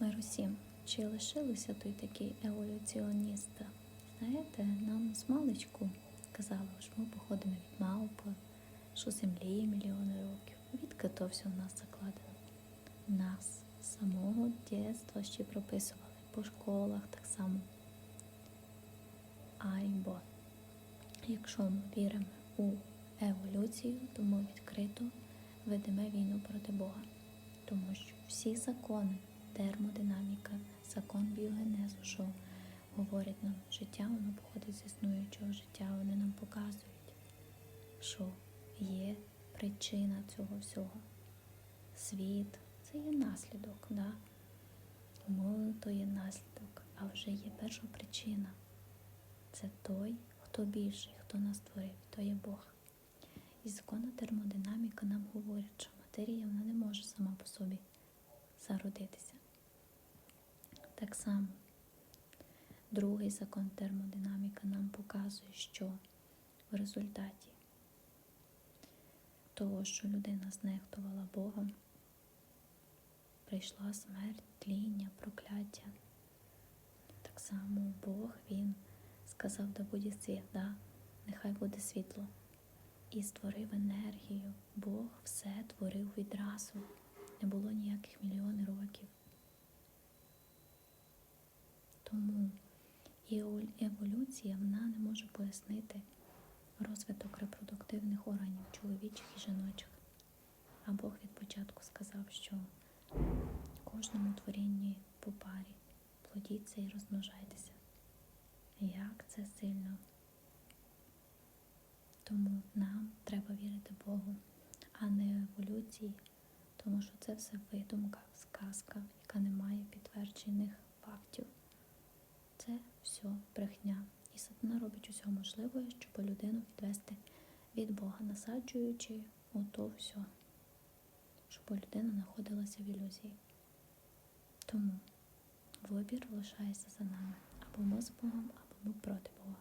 Мир усім. Чи лишилися тут такі еволюціоністи? Знаєте, нам з маличку казали, що ми походимо від мавпи, що землі мільйони років. Відки то все в нас закладено. Нас з самого дитинства ще прописували по школах так само. Айбо. Якщо ми віримо у еволюцію, то ми відкрито ведемо війну проти Бога. Тому що всі закони, термодинаміка, закон біогенезу, що говорять нам життя, воно походить з існуючого життя, вони нам показують, що є причина цього всього. Світ це є наслідок, да? ми то є наслідок, а вже є перша причина. Це той, хто більший, хто нас створив, то є Бог. І законна термодинаміка нам говорить, що матерія вона не може сама по собі зародитися. Так само, другий закон термодинаміка нам показує, що в результаті того, що людина знехтувала Богом, прийшла смерть, тління, прокляття. Так само Бог Він сказав, да буде світ, да? нехай буде світло. І створив енергію. Бог все творив відразу. Не було ніяких мільйонів років. Тому і еволюція вона не може пояснити розвиток репродуктивних органів чоловічих і жіночих. А Бог від початку сказав, що кожному творінні по парі плодіться і розмножайтеся. Як це сильно. Тому нам треба вірити Богу, а не еволюції, тому що це все видумка, сказка, яка не має підтверджених фактів. Це все брехня. І сатана робить усе можливе, щоб людину відвести від Бога, насаджуючи ото все, щоб людина знаходилася в ілюзії. Тому вибір лишається за нами. Або ми з Богом, або ми проти Бога.